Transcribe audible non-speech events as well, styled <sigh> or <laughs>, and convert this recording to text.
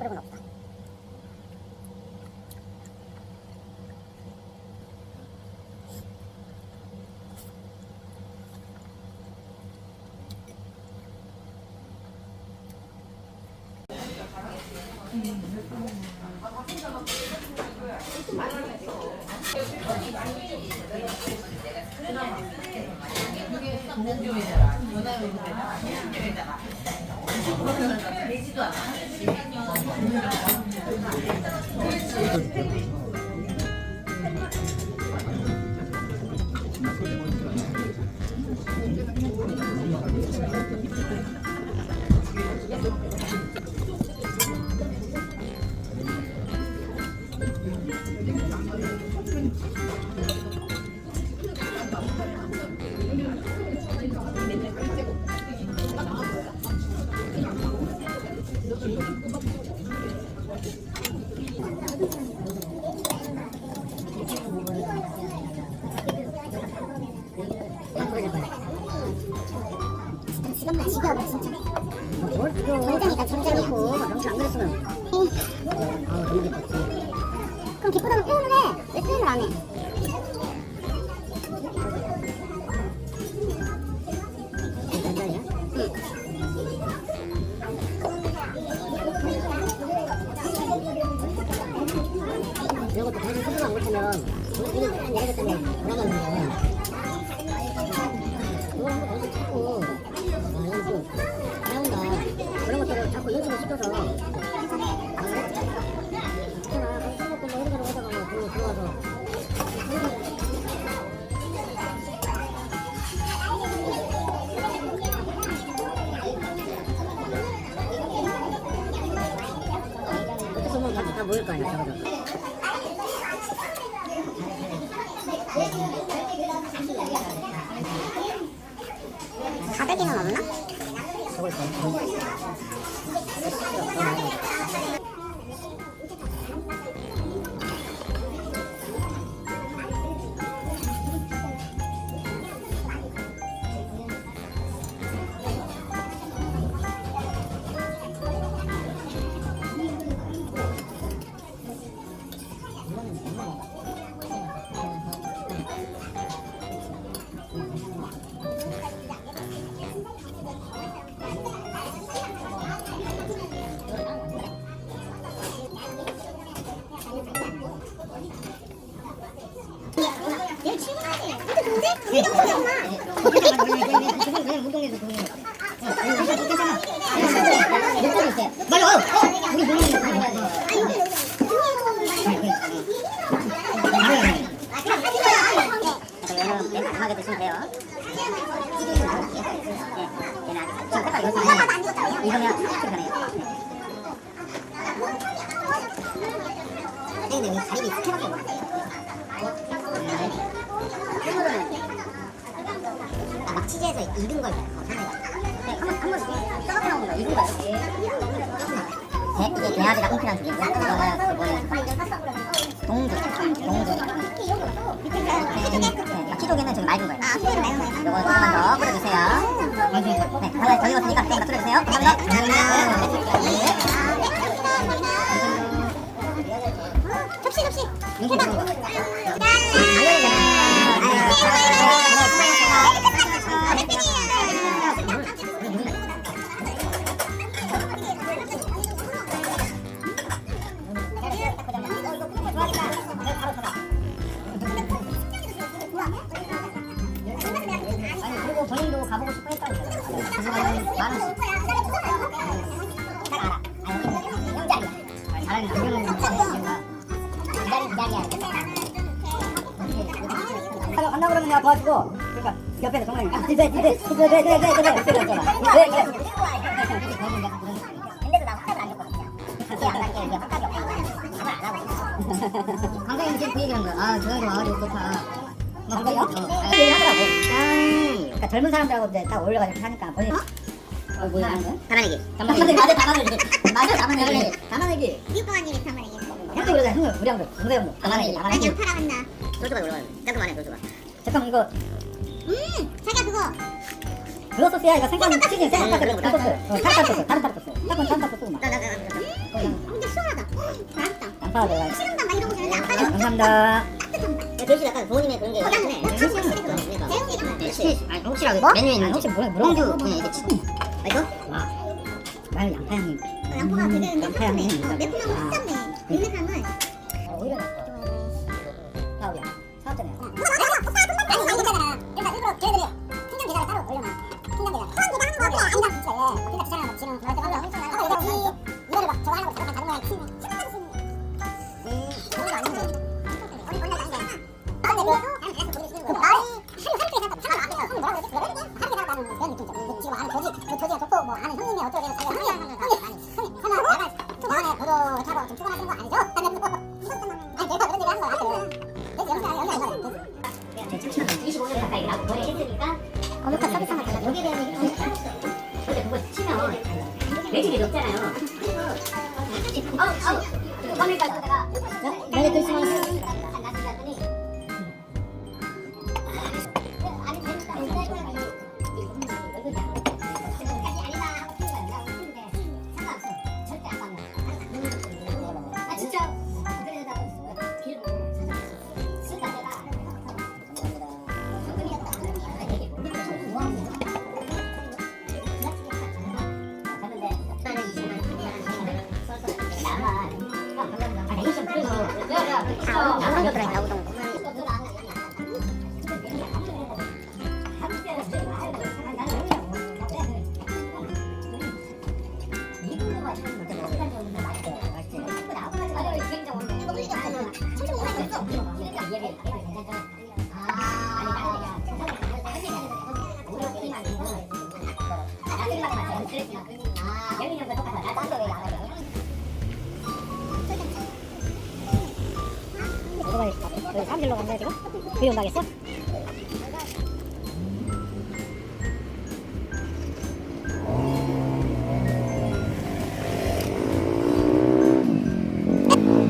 그러고는 없다. 지 Obrigado. 금만 지금 진짜. 뭘 그거 전쟁이다 전쟁이고 영상 안 그랬으면. 아 너무 기뻤지. 그럼 기쁘다고 표현을 해. 왜 표현을 안 해? 전쟁이야? 응. 이런 것도 당신 스스로 못하면 이는 한 내가 때문에 모일 거 아니야 저거도 가백이는 없나? 저거 근데 이 다리가 스케밖에 치즈에서 익은 걸 넣어요. 네, 한번 한번 떠갖고 나오는 거 익은 거요. 네, 이게 개아지가 꽁피랑 두 개고요. 이거는 그 뭐예요? 동주, 동주. 네, 네, 키조개는 저기 맑은 거예요. 아, 맑은 거예요. 이거 조금만 더 뿌려주세요. 네, 하나 더 익었으니까 조금만 더 뿌려주세요. 감사합니다. 네. 접시 접시 대박 그러면 내가 도와주고 그러니까 옆에서 정말 아, 디베 디베 디베 디베 옆에 있잖아 네, 네. 근데도 나 화답을 안 줬거든요. 이게 안 가니까 이게 화답이 없다. 답을 안 하고 있어. 강사님 지금 그 얘기한 거야 아 저녁에 와가지고 좋다 막 어, 그 얘기 하더라고 그러니까 젊은 사람들하고 이제 딱 어울려가지고 하니까 본인 어? 뭐야? 담아내기. 담아내기 맞아 담아내기 맞아 담아내기 담아내기 육부모님이 담아내기. 형도 그러잖아 형도 우리 형도 동생 형도 담아내기 난 담아내기 양파라 갔나? 조수가 올라가는. 깔끔하네 조수가. 잠깐 이거 음, 자기야 그거. 그거 소스야 이거 생강 치즈 생강 카트 그 소스 어 타르타르 소스 타르타르 소스 타콘 타르타르 소스 막 나나나 나. 그거 그냥 양파가 들어가. 시간당 막 이러고 되는데 안 빠져. 감사합니다. 대신 약간 부모님의 그런 게 있네. 혹시 아니 혹시라도 뭐? 메뉴에 있는 혹시 뭐라 물어봐. 홍주 네, 이게 치- 맛있어? 와. 말 양파 향이. 양파가 되게 음, 양파 향이. 어, 매콤하고 아. 짭네. 윤맥함은 어, 오히려 사업 하루 종일 살다는 그런 느낌이죠. 뭐 지금 아는 거지. 뭐 저지가 좋고 뭐 아는 형님이 어쩌고 저쩌고 자기가 형이 형이 형이 설마 내가 나간에 보도 타고 좀 출근하시는 거 아니죠? <laughs> 아니 내가 그런 얘기 한 거야. 그래서 영상 영상 영상. 제 참치는 25년 가까이 나고 거의 했으니까 어묵과 서비스 하나 달라. 여기에 대한 얘기 좀 근데 그거 치면 매출이 높잖아요. 아우 아우 그러니까 내가 메리 크리스마스. 낫 우동도 들어있다 우동 오토바이 여기 사람 길러 간대 지금? 비 온다겠어?